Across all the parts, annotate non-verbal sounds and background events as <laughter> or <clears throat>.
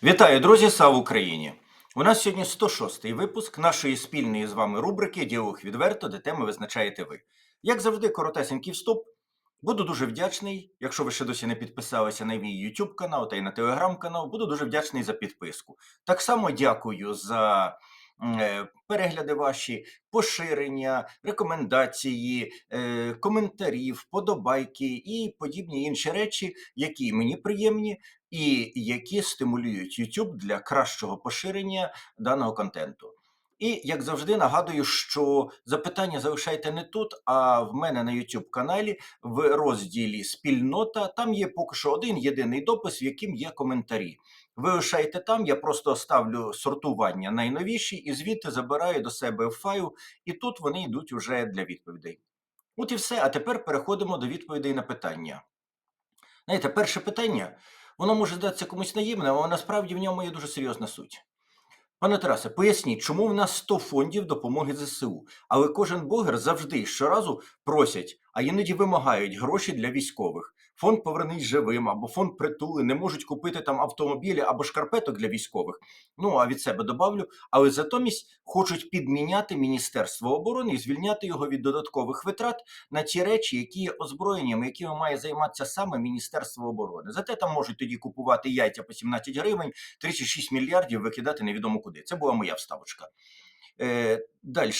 Вітаю, друзі! Слава Україні! У нас сьогодні 106-й випуск нашої спільної з вами рубрики Діалог відверто, де теми визначаєте ви. Як завжди, коротесенький вступ. Буду дуже вдячний, якщо ви ще досі не підписалися на мій YouTube канал та й на Telegram канал, буду дуже вдячний за підписку. Так само дякую за е, перегляди ваші, поширення, рекомендації, е, коментарі, вподобайки і подібні інші речі, які мені приємні і які стимулюють YouTube для кращого поширення даного контенту. І як завжди нагадую, що запитання залишайте не тут, а в мене на YouTube каналі в розділі Спільнота. Там є поки що один єдиний допис, в яким є коментарі. Ви лишайте там, я просто ставлю сортування найновіші і звідти забираю до себе файл, і тут вони йдуть уже для відповідей. От і все. А тепер переходимо до відповідей на питання. Знаєте, перше питання, воно може здатися комусь наївне, але насправді в ньому є дуже серйозна суть. Пане Тарасе, поясніть, чому в нас 100 фондів допомоги ЗСУ, але кожен блогер завжди щоразу просять, а іноді вимагають гроші для військових. Фонд повернись живим або фонд притули не можуть купити там автомобілі або шкарпеток для військових. Ну а від себе добавлю, але затомість хочуть підміняти Міністерство оборони і звільняти його від додаткових витрат на ті речі, які є озброєннями, якими має займатися саме Міністерство оборони. Зате там можуть тоді купувати яйця по 17 гривень, 36 мільярдів викидати невідомо куди. Це була моя вставочка. Е, Далі,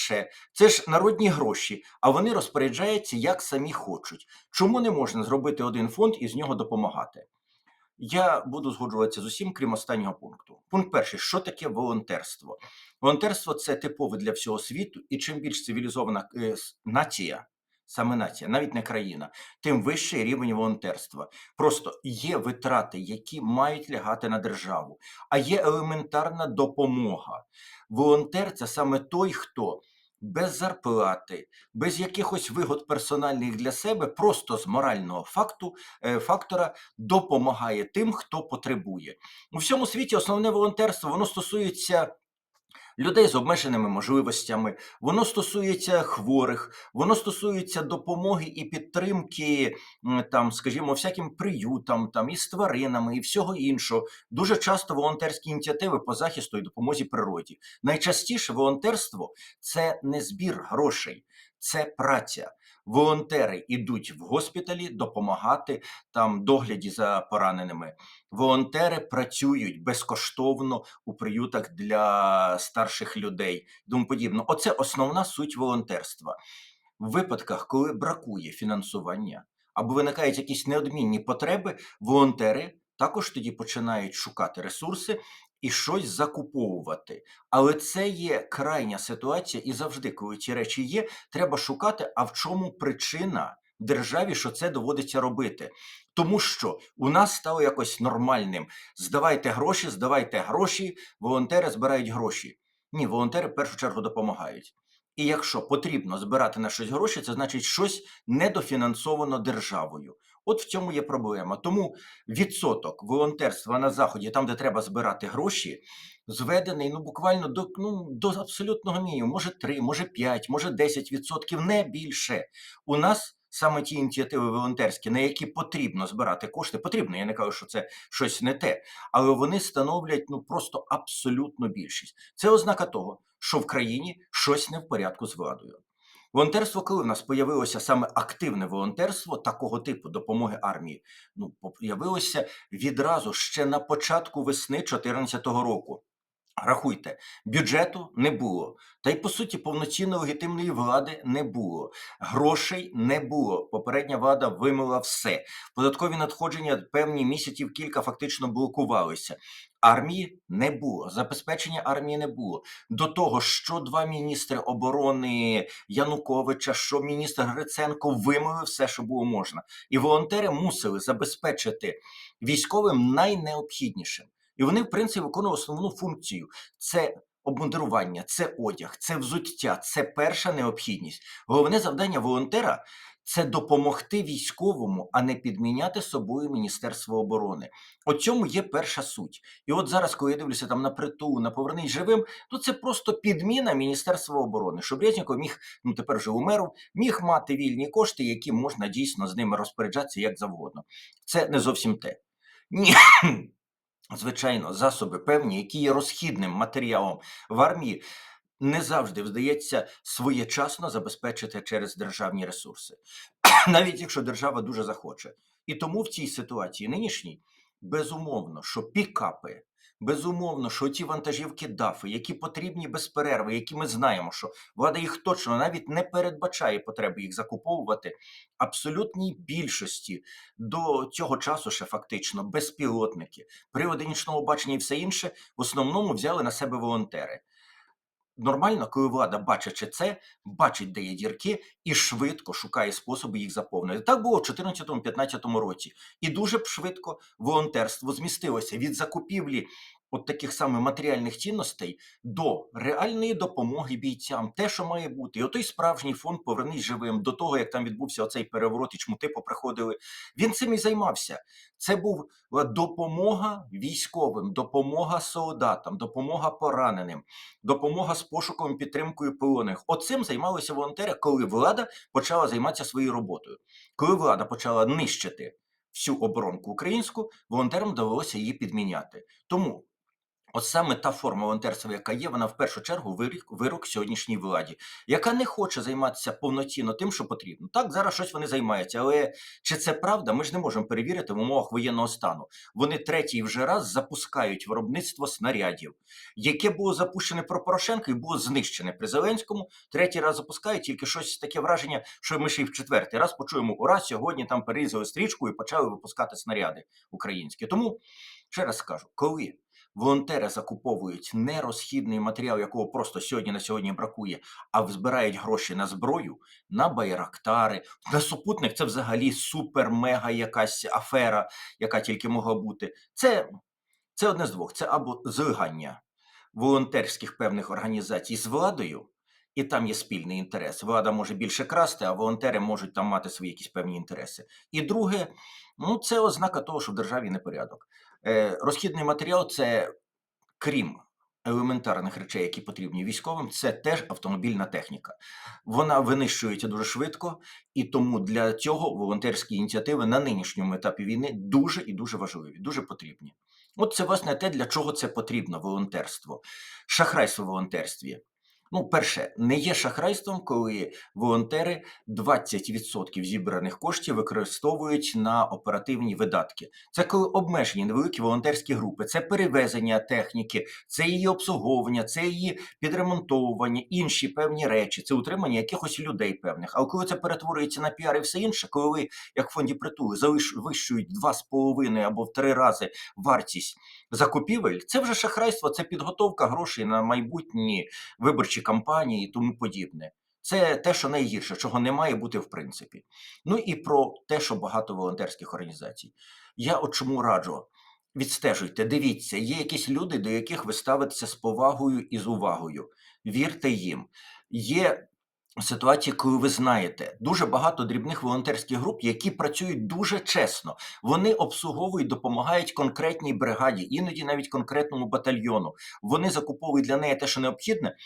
це ж народні гроші, а вони розпоряджаються як самі хочуть. Чому не можна зробити один фонд і з нього допомагати? Я буду згоджуватися з усім, крім останнього пункту. Пункт перший: що таке волонтерство? Волонтерство це типове для всього світу, і чим більш цивілізована е, нація, саме нація, навіть не країна, тим вищий рівень волонтерства. Просто є витрати, які мають лягати на державу, а є елементарна допомога. Волонтер це саме той, хто без зарплати, без якихось вигод персональних для себе, просто з морального факту, е, фактора допомагає тим, хто потребує. У всьому світі основне волонтерство воно стосується. Людей з обмеженими можливостями, воно стосується хворих, воно стосується допомоги і підтримки, там, скажімо, всяким приютам, там і з тваринами, і всього іншого. Дуже часто волонтерські ініціативи по захисту і допомозі природі. Найчастіше волонтерство це не збір грошей, це праця. Волонтери йдуть в госпіталі допомагати там догляді за пораненими. Волонтери працюють безкоштовно у приютах для старших людей. Тому подібно. Оце основна суть волонтерства. В випадках, коли бракує фінансування або виникають якісь неодмінні потреби, волонтери також тоді починають шукати ресурси і щось закуповувати. Але це є крайня ситуація, і завжди, коли ці речі є, треба шукати, а в чому причина державі, що це доводиться робити. Тому що у нас стало якось нормальним. Здавайте гроші, здавайте гроші, волонтери збирають гроші. Ні, волонтери в першу чергу допомагають. І якщо потрібно збирати на щось гроші, це значить щось недофінансовано державою. От в цьому є проблема. Тому відсоток волонтерства на заході, там де треба збирати гроші, зведений ну буквально до ну до абсолютного мінімуму. Може 3, може 5, може 10 відсотків, не більше. У нас саме ті ініціативи волонтерські, на які потрібно збирати кошти, потрібно. Я не кажу, що це щось не те, але вони становлять ну просто абсолютну більшість. Це ознака того, що в країні щось не в порядку з владою. Волонтерство, коли в нас появилося саме активне волонтерство такого типу допомоги армії, ну появилося відразу ще на початку весни 2014 року. Рахуйте, бюджету не було, та й по суті повноцінної легітимної влади не було. Грошей не було. Попередня влада вимила все. Податкові надходження певні місяців кілька фактично блокувалися. Армії не було, забезпечення армії не було. До того, що два міністри оборони Януковича, що міністр Гриценко вимили все, що було можна. І волонтери мусили забезпечити військовим найнеобхіднішим. І вони, в принципі, виконували основну функцію: це обмундирування, це одяг, це взуття, це перша необхідність. Головне завдання волонтера це допомогти військовому, а не підміняти собою Міністерство оборони. От цьому є перша суть. І от зараз, коли я дивлюся там на притул, на повернись живим, то це просто підміна Міністерства оборони, щоб Резніков міг, ну тепер вже умеров, міг мати вільні кошти, які можна дійсно з ними розпоряджатися як завгодно. Це не зовсім те. Ні. Звичайно, засоби певні, які є розхідним матеріалом в армії, не завжди вдається своєчасно забезпечити через державні ресурси, <clears throat> навіть якщо держава дуже захоче. І тому в цій ситуації нинішній безумовно, що пікапи, безумовно, що ті вантажівки дафи, які потрібні без перерви, які ми знаємо, що влада їх точно навіть не передбачає потреби їх закуповувати. Абсолютній більшості до цього часу ще фактично безпілотники, при нічного бачення і все інше в основному взяли на себе волонтери. Нормально, коли влада, бачачи це, бачить, де є дірки, і швидко шукає способи їх заповнити. Так було в 2014-2015 році. І дуже б швидко волонтерство змістилося від закупівлі от таких саме матеріальних цінностей до реальної допомоги бійцям, те, що має бути. І отой справжній фонд повернись живим до того, як там відбувся оцей переворот, і чмути поприходили. Він цим і займався. Це був е, допомога військовим, допомога солдатам, допомога пораненим, допомога з пошуком і підтримкою полонених. Оцим займалися волонтери, коли влада почала займатися своєю роботою. Коли влада почала нищити всю оборонку українську, волонтерам довелося її підміняти. Тому. От саме та форма волонтерства, яка є, вона в першу чергу вирік, вирок сьогоднішній владі, яка не хоче займатися повноцінно тим, що потрібно. Так, зараз щось вони займаються, але чи це правда, ми ж не можемо перевірити в умовах воєнного стану. Вони третій вже раз запускають виробництво снарядів, яке було запущене про Порошенка і було знищене при Зеленському. Третій раз запускають тільки щось таке враження, що ми ще й в четвертий раз почуємо ура, сьогодні там перерізали стрічку і почали випускати снаряди українські. Тому ще раз скажу, коли волонтери закуповують не розхідний матеріал, якого просто сьогодні на сьогодні бракує, а збирають гроші на зброю, на байрактари, на супутник. Це взагалі супер-мега якась афера, яка тільки могла бути. Це, це одне з двох. Це або злигання волонтерських певних організацій з владою. І там є спільний інтерес. Влада може більше красти, а волонтери можуть там мати свої якісь певні інтереси. І друге, ну це ознака того, що в державі непорядок. Е, розхідний матеріал це крім елементарних речей, які потрібні військовим, це теж автомобільна техніка. Вона винищується дуже швидко, і тому для цього волонтерські ініціативи на нинішньому етапі війни дуже і дуже важливі, дуже потрібні. От це власне те, для чого це потрібно волонтерство, шахрайство в волонтерстві. Ну, перше, не є шахрайством, коли волонтери 20% зібраних коштів використовують на оперативні видатки. Це коли обмежені невеликі волонтерські групи, це перевезення техніки, це її обслуговування, це її підремонтовування, інші певні речі, це утримання якихось людей певних. А коли це перетворюється на піар і все інше, коли ви, як в фонді притули, завищують 2,5 або в 3 рази вартість закупівель, це вже шахрайство, це підготовка грошей на майбутні виборчі кампанії і тому подібне. Це те, що найгірше, чого не має бути в принципі. Ну і про те, що багато волонтерських організацій. Я от чому раджу. Відстежуйте, дивіться, є якісь люди, до яких ви ставитеся з повагою і з увагою. Вірте їм. Є ситуації, коли ви знаєте, дуже багато дрібних волонтерських груп, які працюють дуже чесно. Вони обслуговують, допомагають конкретній бригаді, іноді навіть конкретному батальйону. Вони закуповують для неї те, що необхідне.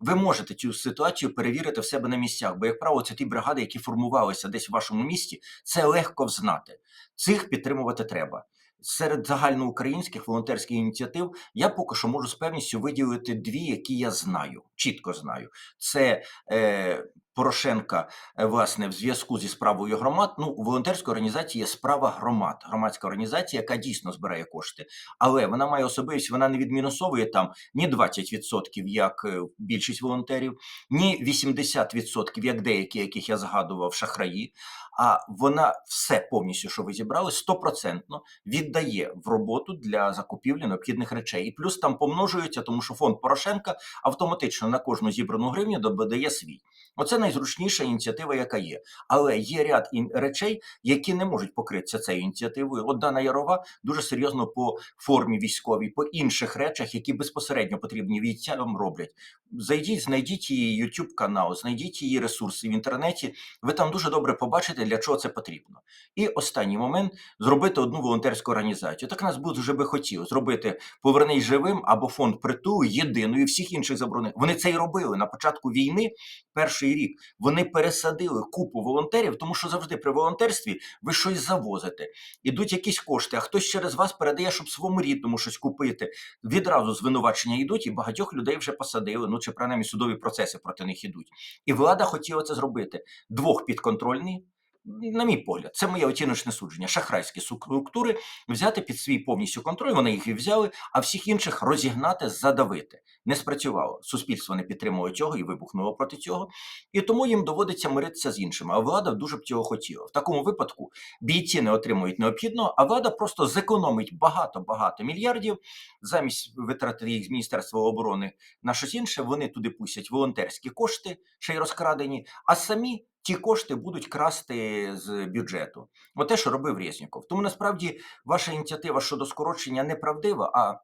Ви можете цю ситуацію перевірити в себе на місцях, бо, як правило, це ті бригади, які формувалися десь в вашому місті. Це легко взнати. Цих підтримувати треба. Серед загальноукраїнських волонтерських ініціатив я поки що можу з певністю виділити дві, які я знаю, чітко знаю. Це е, Порошенка, е, власне, в зв'язку зі справою громад. Ну, у волонтерської організації є справа громад, громадська організація, яка дійсно збирає кошти, але вона має особливість, вона не відмінусовує там ні 20%, як е, більшість волонтерів, ні 80%, як деякі, яких я згадував, шахраї. А вона все повністю, що ви зібрали, стопроцентно віддає в роботу для закупівлі необхідних речей. І плюс там помножується, тому що фонд Порошенка автоматично на кожну зібрану гривню додає свій. Оце найзручніша ініціатива, яка є. Але є ряд речей, які не можуть покритися цією ініціативою. От Дана Ярова дуже серйозно по формі військовій, по інших речах, які безпосередньо потрібні бійцям роблять. Зайдіть, знайдіть її YouTube канал, знайдіть її ресурси в інтернеті. Ви там дуже добре побачите, для чого це потрібно. І останній момент зробити одну волонтерську організацію. Так нас дуже би хотіло зробити повернись живим або фонд притулу єдиною всіх інших заборонених. Вони це й робили на початку війни. Перший рік вони пересадили купу волонтерів, тому що завжди при волонтерстві ви щось завозите. Ідуть якісь кошти, а хтось через вас передає, щоб своєму рідному щось купити. Відразу звинувачення йдуть, і багатьох людей вже посадили. Ну чи принаймні судові процеси проти них ідуть. І влада хотіла це зробити. Двох підконтрольні. На мій погляд, це моє оціночне судження. Шахрайські структури взяти під свій повністю контроль. Вони їх і взяли, а всіх інших розігнати, задавити. Не спрацювало. Суспільство не підтримувало цього і вибухнуло проти цього. І тому їм доводиться миритися з іншими. А влада дуже б цього хотіла. В такому випадку бійці не отримують необхідного, а влада просто зекономить багато-багато мільярдів замість витратити їх з Міністерства оборони на щось інше. Вони туди пустять волонтерські кошти, ще й розкрадені, а самі. Ті кошти будуть красти з бюджету. Оте, що робив Резніков. Тому насправді ваша ініціатива щодо скорочення неправдива, а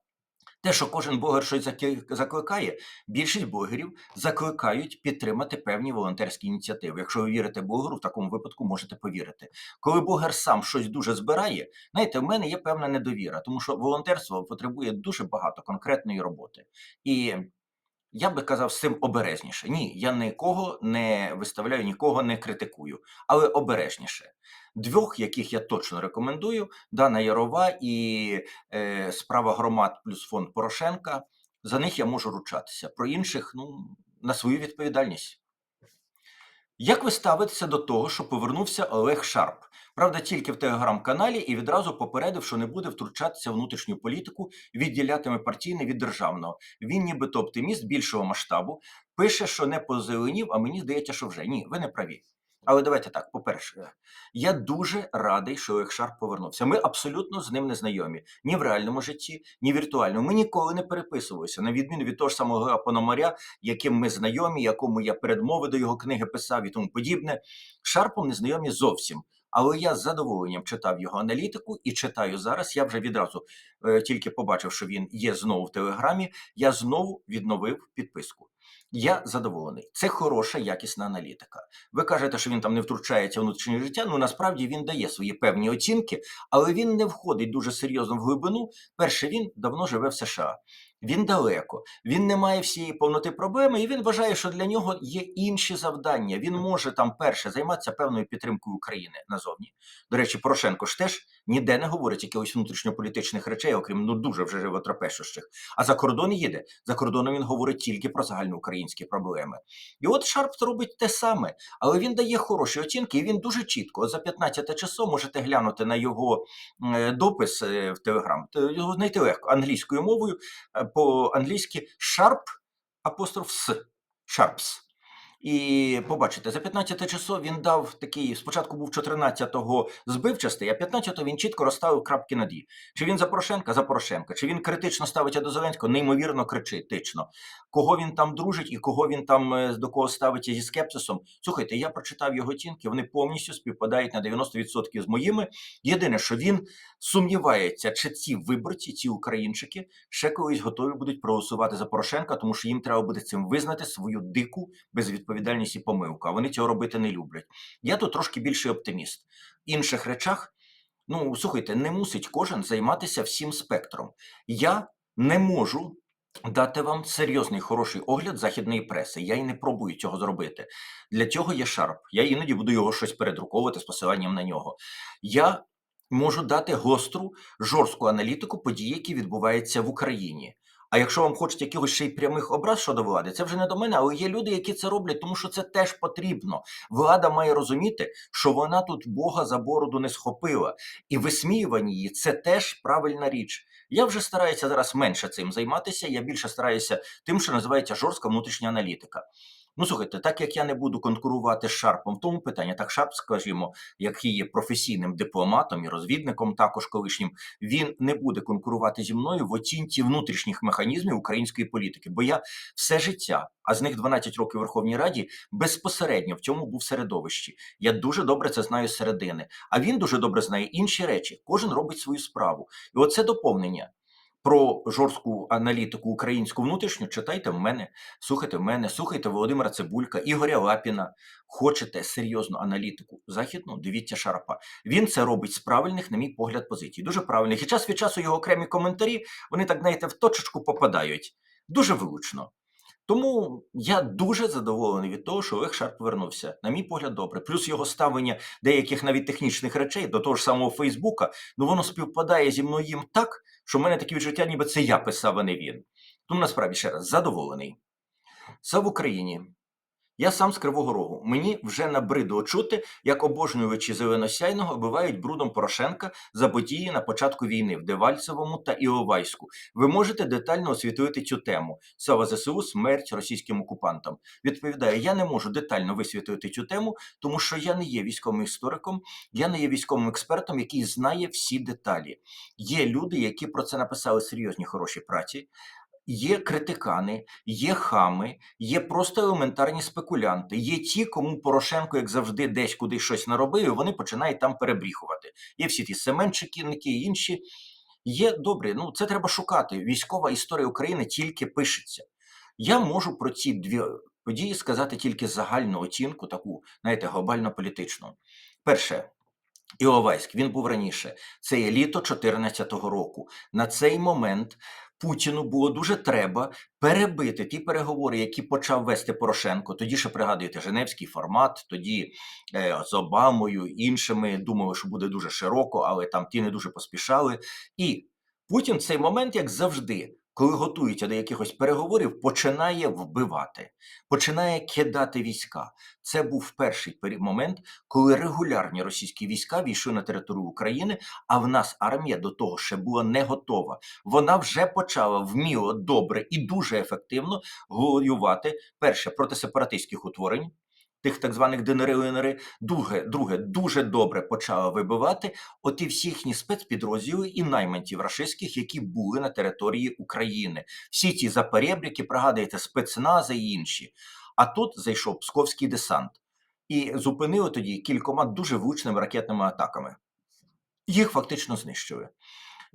те, що кожен блогер щось закликає, більшість блогерів закликають підтримати певні волонтерські ініціативи. Якщо ви вірите блогеру, в такому випадку можете повірити. Коли блогер сам щось дуже збирає, знаєте, в мене є певна недовіра, тому що волонтерство потребує дуже багато конкретної роботи. І я би казав з цим обережніше. Ні, я нікого не виставляю, нікого не критикую, але обережніше. Двох, яких я точно рекомендую: Дана Ярова і е, справа громад плюс фонд Порошенка. За них я можу ручатися. Про інших, ну, на свою відповідальність. Як ви ставитеся до того, що повернувся Олег Шарп? Правда, тільки в телеграм-каналі і відразу попередив, що не буде втручатися в внутрішню політику, відділятиме партійне від державного. Він, нібито оптиміст більшого масштабу, пише, що не позеленів, а мені здається, що вже ні, ви не праві. Але давайте так, по-перше, я дуже радий, що Олег Шарп повернувся. Ми абсолютно з ним не знайомі ні в реальному житті, ні віртуальному. Ми ніколи не переписувалися, на відміну від того ж самого Пономаря, яким ми знайомі, якому я передмови до його книги писав і тому подібне. Шарпом не знайомі зовсім. Але я з задоволенням читав його аналітику і читаю зараз. Я вже відразу е, тільки побачив, що він є знову в телеграмі. Я знову відновив підписку. Я задоволений. Це хороша, якісна аналітика. Ви кажете, що він там не втручається в внутрішнє життя. Ну насправді він дає свої певні оцінки, але він не входить дуже серйозно в глибину. Перше, він давно живе в США. Він далеко, він не має всієї повноти проблеми, і він вважає, що для нього є інші завдання. Він може там перше займатися певною підтримкою України назовні. До речі, Порошенко ж теж ніде не говорить якихось внутрішньополітичних речей, окрім ну дуже вже животрепещущих. А за кордон їде. За кордоном він говорить тільки про загальноукраїнські проблеми. І от Шарп робить те саме, але він дає хороші оцінки, і він дуже чітко. За 15 часов можете глянути на його е, допис е, в Телеграм. Його знайти легко англійською мовою, е, по-англійськи Sharp апостроф С. Sharps. І побачите, за 15 часов він дав такий, спочатку був 14-го збивчастий, а 15-го він чітко розставив крапки над «і». Чи він за Порошенка? За Порошенка. Чи він критично ставиться до Зеленського? Неймовірно критично. Кого він там дружить і кого він там е, до кого ставиться зі скепсисом? Слухайте, я прочитав його оцінки, вони повністю співпадають на 90% з моїми. Єдине, що він сумнівається, чи ці виборці, ці українчики, ще колись готові будуть проголосувати за Порошенка, тому що їм треба буде цим визнати свою дику безвідповідальність і помилку. А вони цього робити не люблять. Я тут трошки більший оптиміст. В інших речах, ну слухайте, не мусить кожен займатися всім спектром. Я не можу. Дати вам серйозний хороший огляд західної преси. Я і не пробую цього зробити. Для цього є шарп. Я іноді буду його щось передруковувати з посиланням на нього. Я можу дати гостру, жорстку аналітику подій, які відбуваються в Україні. А якщо вам хочуть якихось ще й прямих образ щодо влади, це вже не до мене, але є люди, які це роблять, тому що це теж потрібно. Влада має розуміти, що вона тут Бога за бороду не схопила, і висміювання її це теж правильна річ. Я вже стараюся зараз менше цим займатися. Я більше стараюся тим, що називається жорстка внутрішня аналітика. Ну, слухайте, так як я не буду конкурувати з Шарпом в тому питанні, так Шарп, скажімо, який є професійним дипломатом і розвідником, також колишнім, він не буде конкурувати зі мною в оцінці внутрішніх механізмів української політики. Бо я все життя, а з них 12 років в Верховній Раді, безпосередньо в цьому був середовищі. Я дуже добре це знаю з середини. А він дуже добре знає інші речі. Кожен робить свою справу. І оце доповнення. Про жорстку аналітику українську внутрішню читайте в мене, слухайте в мене, слухайте Володимира Цибулька, Ігоря Лапіна. Хочете серйозну аналітику західну? Дивіться Шарапа. Він це робить з правильних, на мій погляд, позицій. Дуже правильних. І час від часу його окремі коментарі, вони так, знаєте, в точечку попадають. Дуже вилучно. Тому я дуже задоволений від того, що Олег Шар повернувся. На мій погляд, добре. Плюс його ставлення деяких навіть технічних речей до того ж самого Фейсбука, ну воно співпадає зі мною так, що в мене таке відчуття, ніби це я писав, а не він. Тому насправді ще раз задоволений. Це в Україні. Я сам з Кривого Рогу. Мені вже набридло чути, як обожнювачі зеленосяйного оббивають брудом Порошенка за події на початку війни в Девальцевому та Іловайську. Ви можете детально освітлити цю тему. Слава ЗСУ, смерть російським окупантам. Відповідаю, я не можу детально висвітлити цю тему, тому що я не є військовим істориком, я не є військовим експертом, який знає всі деталі. Є люди, які про це написали серйозні хороші праці. Є критикани, є хами, є просто елементарні спекулянти. Є ті, кому Порошенко, як завжди, десь кудись щось наробив, і вони починають там перебріхувати. Є всі ті Семенчиківники і інші. Є добре, ну це треба шукати. Військова історія України тільки пишеться. Я можу про ці дві події сказати тільки загальну оцінку, таку, знаєте, глобально-політичну. Перше, Іловайськ, він був раніше. Це є літо 2014 року. На цей момент Путіну було дуже треба перебити ті переговори, які почав вести Порошенко. Тоді ще пригадуєте Женевський формат, тоді е, з Обамою, іншими думали, що буде дуже широко, але там ті не дуже поспішали. І Путін в цей момент, як завжди, коли готується до якихось переговорів, починає вбивати, починає кидати війська. Це був перший момент, коли регулярні російські війська війшли на територію України, а в нас армія до того ще була не готова. Вона вже почала вміло, добре і дуже ефективно воювати перше проти сепаратистських утворень. Тих так званих ДНР ЛНР, друге, друге, дуже добре почала вибивати оті всі їхні спецпідрозділи і найманців рашистських, які були на території України. Всі ті запорєбрики, пригадуєте, спецнази і інші. А тут зайшов псковський десант і зупинили тоді кількома дуже влучними ракетними атаками. Їх фактично знищили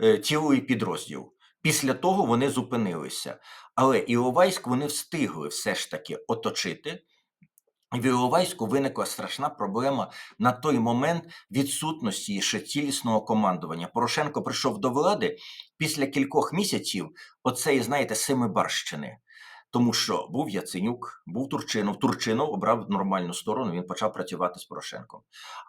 е, цілий підрозділ. Після того вони зупинилися. Але Іловайськ вони встигли все ж таки оточити. В Іловайську виникла страшна проблема на той момент відсутності ще цілісного командування. Порошенко прийшов до влади після кількох місяців оцеї, знаєте, семибарщини. Тому що був Яценюк, був Турчинов. Турчинов обрав нормальну сторону, він почав працювати з Порошенком.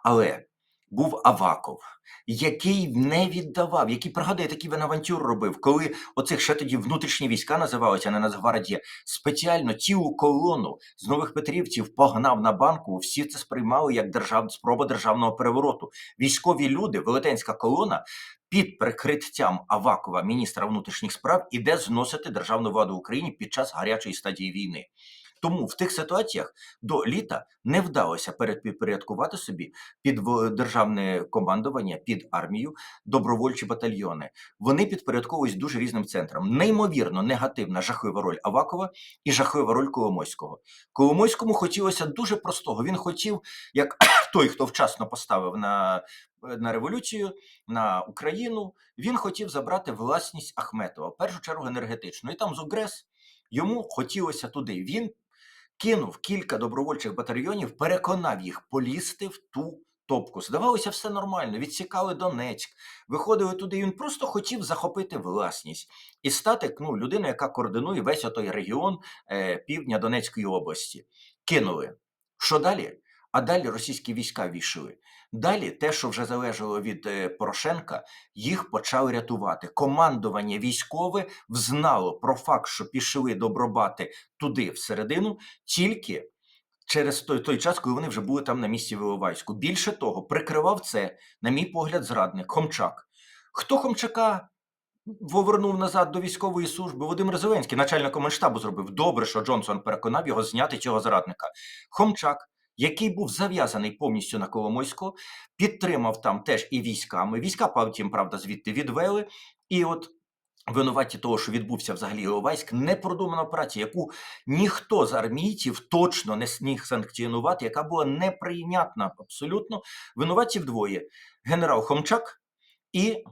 Але був Аваков, який не віддавав, який пригадує, такий він авантюр робив, коли оцих ще тоді внутрішні війська називалися, а не Нацгвардія, спеціально цілу колону з нових петрівців погнав на банку. Всі це сприймали як держав... спроба державного перевороту. Військові люди, велетенська колона. Під прикриттям Авакова, міністра внутрішніх справ, іде зносити державну владу в Україні під час гарячої стадії війни. Тому в тих ситуаціях до літа не вдалося передпідпорядкувати собі під державне командування, під армію, добровольчі батальйони. Вони підпорядковують дуже різним центрам. Неймовірно негативна жахлива роль Авакова і жахлива роль Коломойського. Коломойському хотілося дуже простого. Він хотів, як <clears throat> той, хто вчасно поставив на, на революцію, на Україну, він хотів забрати власність Ахметова, в першу чергу енергетичну. І там Зугрес йому хотілося туди. Він кинув кілька добровольчих батальйонів, переконав їх полізти в ту топку. Здавалося, все нормально. Відсікали Донецьк, виходили туди. Він просто хотів захопити власність і стати ну, людиною, яка координує весь той регіон е, півдня Донецької області. Кинули. Що далі? А далі російські війська війшли. Далі, те, що вже залежало від е, Порошенка, їх почали рятувати. Командування військове взнало про факт, що пішли добробати туди всередину, тільки через той, той час, коли вони вже були там на місці в Іловайську. Більше того, прикривав це, на мій погляд, зрадник Хомчак. Хто Хомчака повернув назад до військової служби? Володимир Зеленський, начальник Комунштабу, зробив добре, що Джонсон переконав його зняти цього зрадника. Хомчак. Який був зав'язаний повністю на Коломойську, підтримав там теж і військами. Війська потім, правда, звідти відвели. І от винуваті того, що відбувся взагалі Іловайськ, непродумана операція, яку ніхто з армійців точно не зміг санкціонувати, яка була неприйнятна абсолютно. Винуватців двоє: генерал Хомчак і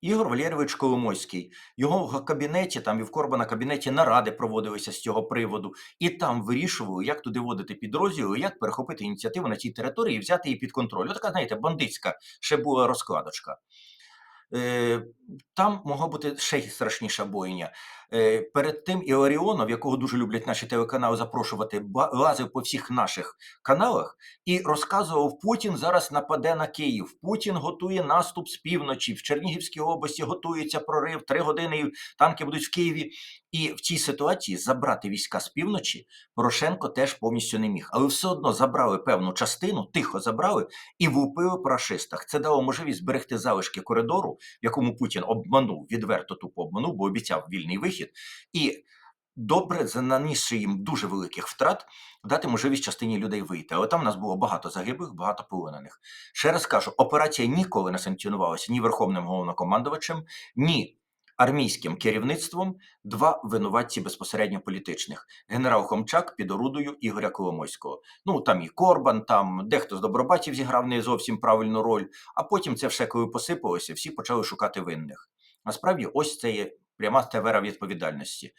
Ігор Валерійович Коломойський. Його в кабінеті, там і в Корбана кабінеті наради проводилися з цього приводу, і там вирішували, як туди водити підрозділи, як перехопити ініціативу на цій території і взяти її під контроль. Така, знаєте, бандитська ще була розкладочка. Е, там могла бути ще страшніша бойня. Е, перед тим Іоріонов, якого дуже люблять наші телеканали запрошувати, лазив по всіх наших каналах і розказував: Путін зараз нападе на Київ. Путін готує наступ з півночі. В Чернігівській області готується прорив. Три години танки будуть в Києві. І в цій ситуації забрати війська з півночі Порошенко теж повністю не міг. Але все одно забрали певну частину, тихо забрали і влупили по рашистах. Це дало можливість зберегти залишки коридору, в якому Путін обманув, відверто тупо обманув, бо обіцяв вільний вихід. І добре, нанісши їм дуже великих втрат, дати можливість частині людей вийти. Але там у нас було багато загиблих, багато полонених. Ще раз кажу, операція ніколи не санкціонувалася ні верховним головнокомандувачем, ні армійським керівництвом. Два винуватці безпосередньо політичних: генерал Хомчак під орудою Ігоря Коломойського. Ну там і Корбан, там дехто з добробатів зіграв не зовсім правильну роль. А потім це все, коли посипалося, всі почали шукати винних. Насправді, ось це є пряма тевера відповідальності.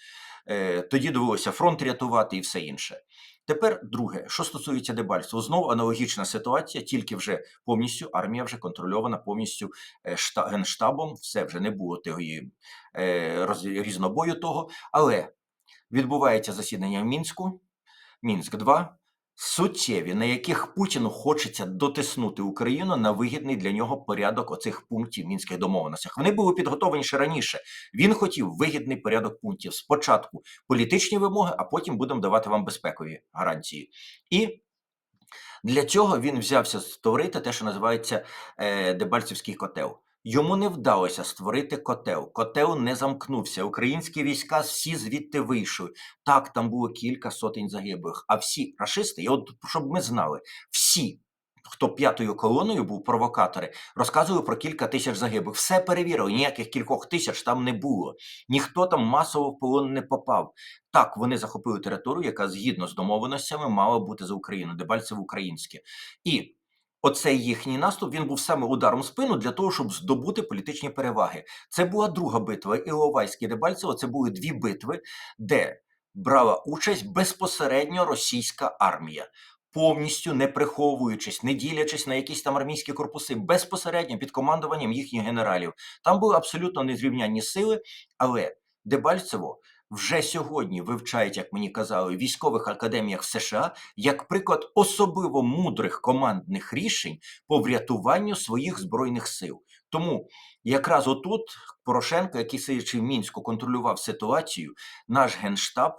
Е, тоді довелося фронт рятувати і все інше. Тепер друге, що стосується дебальства, знову аналогічна ситуація, тільки вже повністю армія вже контрольована повністю е, генштабом. Все вже не було тої е, різнобою того, але відбувається засідання в Мінську, Мінськ 2 суттєві, на яких Путіну хочеться дотиснути Україну на вигідний для нього порядок оцих пунктів мінських домовленостях. Вони були підготовлені раніше. Він хотів вигідний порядок пунктів. Спочатку політичні вимоги, а потім будемо давати вам безпекові гарантії. І для цього він взявся створити те, що називається е, Дебальцівський котел. Йому не вдалося створити котел. Котел не замкнувся. Українські війська всі звідти вийшли. Так, там було кілька сотень загиблих. А всі рашисти, і от щоб ми знали, всі, хто п'ятою колоною був провокатори, розказували про кілька тисяч загиблих. Все перевірили. Ніяких кількох тисяч там не було. Ніхто там масово в полон не попав. Так, вони захопили територію, яка згідно з домовленостями мала бути за Україну, Дебальцево українське. І оцей їхній наступ він був саме ударом спину для того, щоб здобути політичні переваги. Це була друга битва. Іловайськ і Дебальцево це були дві битви, де брала участь безпосередньо російська армія. Повністю не приховуючись, не ділячись на якісь там армійські корпуси, безпосередньо під командуванням їхніх генералів. Там були абсолютно незрівнянні сили, але Дебальцево вже сьогодні вивчають, як мені казали, в військових академіях США як приклад особливо мудрих командних рішень по врятуванню своїх збройних сил. Тому якраз отут Порошенко, який сидячи в мінську, контролював ситуацію, наш генштаб.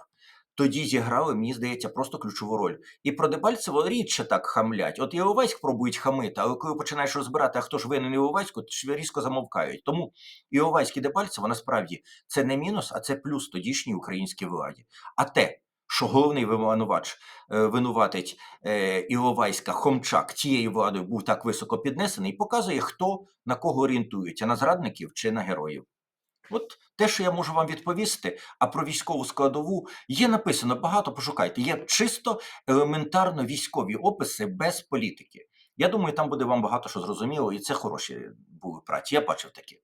Тоді зіграли, мені здається, просто ключову роль. І про Дебальцево рідше так хамлять. От Іловайськ пробують хамити, але коли починаєш розбирати, а хто ж винен Іловайську, то різко замовкають. Тому Іловайськ і Дебальцево насправді це не мінус, а це плюс тодішній українській владі. А те, що головний винувач е, винуватить е, Іловайська Хомчак тією владою був так високо піднесений, показує, хто на кого орієнтується: на зрадників чи на героїв. От те, що я можу вам відповісти, а про військову складову є написано багато. Пошукайте. Є чисто елементарно військові описи без політики. Я думаю, там буде вам багато що зрозуміло, і це хороші були праці. Я бачив такі.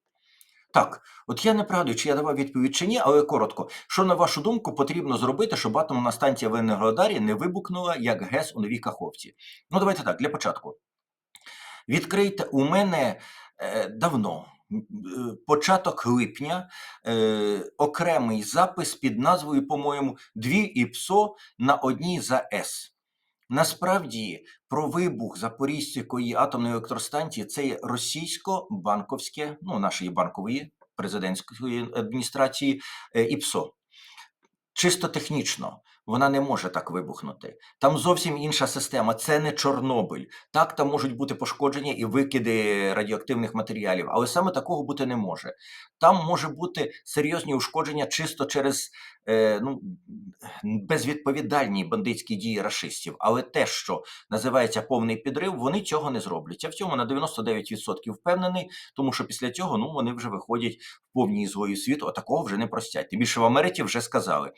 Так, от я не пригадую, чи я давав відповідь чи ні, але коротко. Що на вашу думку потрібно зробити, щоб атомна станція в Енергодарі не вибухнула як ГЕС у новій Каховці? Ну, давайте так, для початку. Відкрийте у мене е, давно, початок липня, е, окремий запис під назвою, по-моєму, Дві ІПСО на одній ЗАЕС. Насправді, про вибух Запорізької атомної електростанції це російсько-банковське, ну, нашої банкової президентської адміністрації е, ІПСО. Чисто технічно вона не може так вибухнути. Там зовсім інша система. Це не Чорнобиль. Так, там можуть бути пошкодження і викиди радіоактивних матеріалів, але саме такого бути не може. Там може бути серйозні ушкодження чисто через е, ну, безвідповідальні бандитські дії рашистів. Але те, що називається повний підрив, вони цього не зроблять. Я в цьому на 99% впевнений, тому що після цього ну, вони вже виходять в повній згої світу, а такого вже не простять. Тим більше в Америці вже сказали,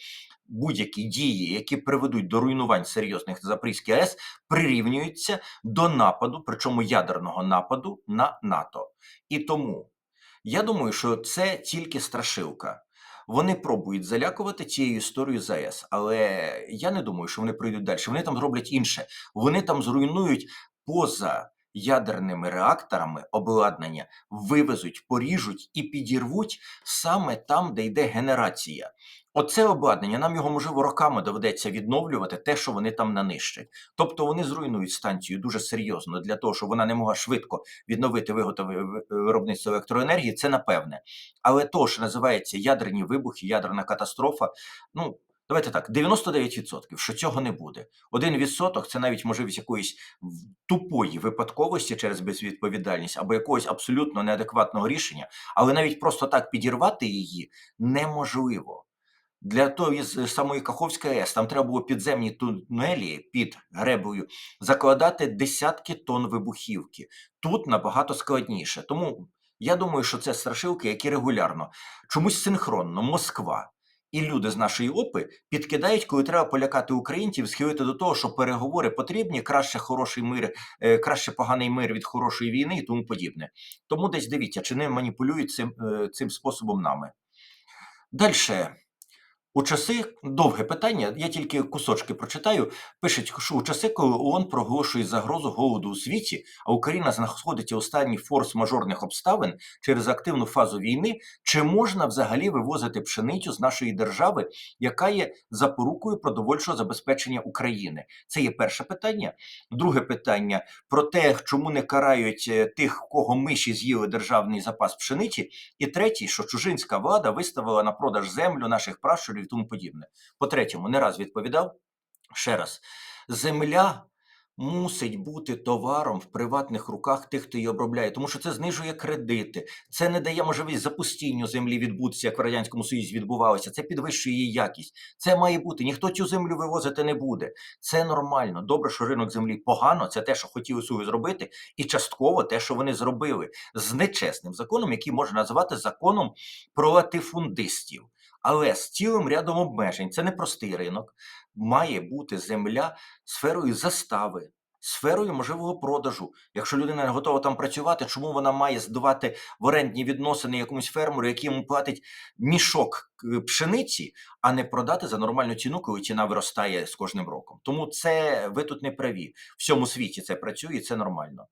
будь-які дії, які приведуть до руйнувань серйозних Запорізькій АЕС, прирівнюються до нападу, причому ядерного нападу на НАТО. І тому я думаю, що це тільки страшилка. Вони пробують залякувати цією історією з АЕС, але я не думаю, що вони пройдуть далі. Вони там зроблять інше. Вони там зруйнують поза ядерними реакторами обладнання вивезуть, поріжуть і підірвуть саме там, де йде генерація. Оце обладнання, нам його можливо роками доведеться відновлювати, те, що вони там нанищать. Тобто вони зруйнують станцію дуже серйозно для того, щоб вона не могла швидко відновити виготовлення виробництво електроенергії. Це напевне. Але то, що називається ядерні вибухи, ядерна катастрофа, ну. Давайте так, 99%, що цього не буде. Один відсоток це навіть можливість якоїсь тупої випадковості через безвідповідальність або якогось абсолютно неадекватного рішення, але навіть просто так підірвати її неможливо. Для тої з- самої Каховської АЕС там треба було підземні тунелі під гребою закладати десятки тонн вибухівки. Тут набагато складніше. Тому я думаю, що це страшилки, які регулярно, чомусь синхронно, Москва і люди з нашої опи підкидають, коли треба полякати українців, схилити до того, що переговори потрібні, краще хороший мир, е, краще поганий мир від хорошої війни і тому подібне. Тому десь дивіться, чи не маніпулюють цим, е, цим способом нами. Дальше. У часи довге питання, я тільки кусочки прочитаю. Пишуть, що у часи, коли ООН проголошує загрозу голоду у світі, а Україна знаходиться у стані форс-мажорних обставин через активну фазу війни, чи можна взагалі вивозити пшеницю з нашої держави, яка є запорукою продовольчого забезпечення України? Це є перше питання. Друге питання про те, чому не карають е, тих, кого миші з'їли державний запас пшениці. І третє, що чужинська влада виставила на продаж землю наших пращурів тому подібне. По третьому, не раз відповідав. Ще раз, земля мусить бути товаром в приватних руках тих, хто її обробляє, тому що це знижує кредити, це не дає можливість запустінню землі відбутися, як в радянському союзі відбувалося. Це підвищує її якість. Це має бути. Ніхто цю землю вивозити не буде. Це нормально. Добре, що ринок землі погано. Це те, що хотіли свою зробити, і частково те, що вони зробили з нечесним законом, який можна назвати законом про латифундистів. Але з цілим рядом обмежень це не простий ринок. Має бути земля сферою застави, сферою можливого продажу. Якщо людина не готова там працювати, чому вона має здавати в орендні відносини якомусь фермеру, який йому платить мішок е, пшениці, а не продати за нормальну ціну, коли ціна виростає з кожним роком. Тому це ви тут не праві. В всьому світі це працює, це нормально.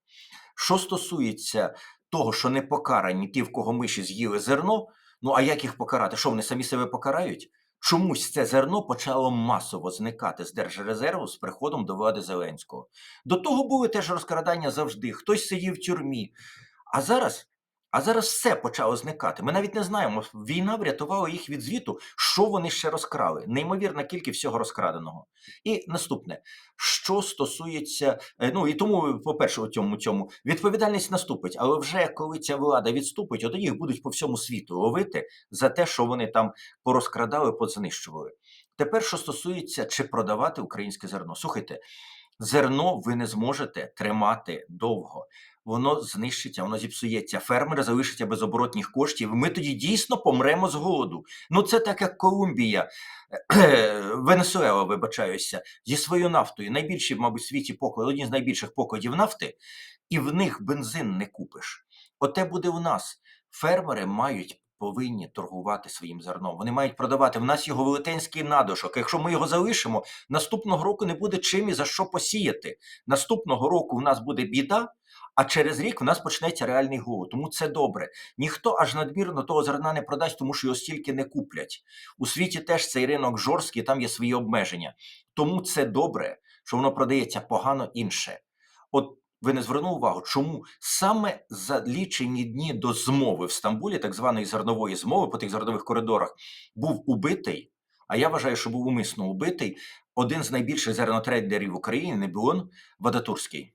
Що стосується того, що не покарані ті, в кого миші з'їли зерно, ну а як їх покарати? Що вони самі себе покарають? Чомусь це зерно почало масово зникати з держрезерву з приходом до влади Зеленського. До того були теж розкрадання завжди. Хтось сидів в тюрмі. А зараз, а зараз все почало зникати. Ми навіть не знаємо. Війна врятувала їх від звіту, що вони ще розкрали. Неймовірна кількість всього розкраденого. І наступне, що стосується, е, ну і тому, по-перше, у цьому цьому відповідальність наступить, але вже коли ця влада відступить, от їх будуть по всьому світу ловити за те, що вони там порозкрадали, познищували. Тепер, що стосується чи продавати українське зерно, слухайте, зерно ви не зможете тримати довго. Воно знищиться, воно зіпсується. Фермери залишаться без оборотних коштів. Ми тоді дійсно помремо з голоду. Ну це так як Колумбія, Венесуела, вибачаюся, зі своєю нафтою. Найбільші, мабуть, в світі поклади, одні з найбільших покладів нафти, і в них бензин не купиш. Оте буде у нас. Фермери мають. Повинні торгувати своїм зерном. Вони мають продавати. В нас його велетенський надушок. Якщо ми його залишимо, наступного року не буде чим і за що посіяти. Наступного року в нас буде біда, а через рік в нас почнеться реальний голод. Тому це добре. Ніхто аж надмірно того зерна не продасть, тому що його стільки не куплять. У світі теж цей ринок жорсткий, там є свої обмеження. Тому це добре, що воно продається погано інше. От ви не звернули увагу, чому саме за лічені дні до змови в Стамбулі, так званої зернової змови по тих зернових коридорах, був убитий. А я вважаю, що був умисно убитий один з найбільших зернотрейдерів в Україні, Небіон Вадатурський.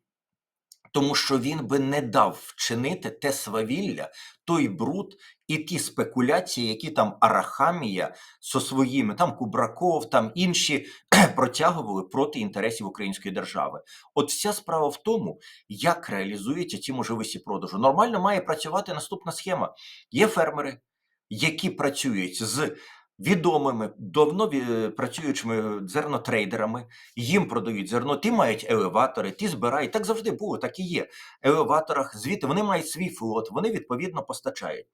Тому що він би не дав вчинити те свавілля, той бруд і ті спекуляції, які там Арахамія зі своїми, там Кубраков, там інші <clears throat> протягували проти інтересів української держави. От вся справа в тому, як реалізуються ці можливості продажу. Нормально має працювати наступна схема. Є фермери, які працюють з відомими, давно працюючими зернотрейдерами, їм продають зерно, ті мають елеватори, ті збирають. Так завжди було, так і є. Елеваторах звідти вони мають свій флот, вони відповідно постачають.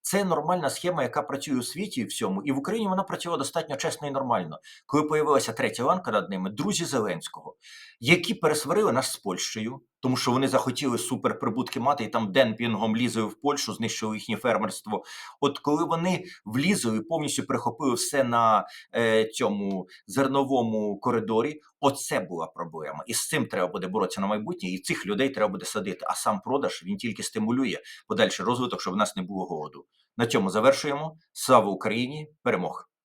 Це нормальна схема, яка працює у світі і всьому, і в Україні вона працювала достатньо чесно і нормально. Коли появилася третя ланка над ними, друзі Зеленського, які пересварили нас з Польщею. Тому що вони захотіли суперприбутки мати і там демпінгом лізли в Польщу, знищили їхнє фермерство. От коли вони влізли, повністю перехопили все на е, цьому зерновому коридорі, оце була проблема. І з цим треба буде боротися на майбутнє, і цих людей треба буде садити. А сам продаж він тільки стимулює подальший розвиток, щоб в нас не було голоду. На цьому завершуємо. Слава Україні! Перемог!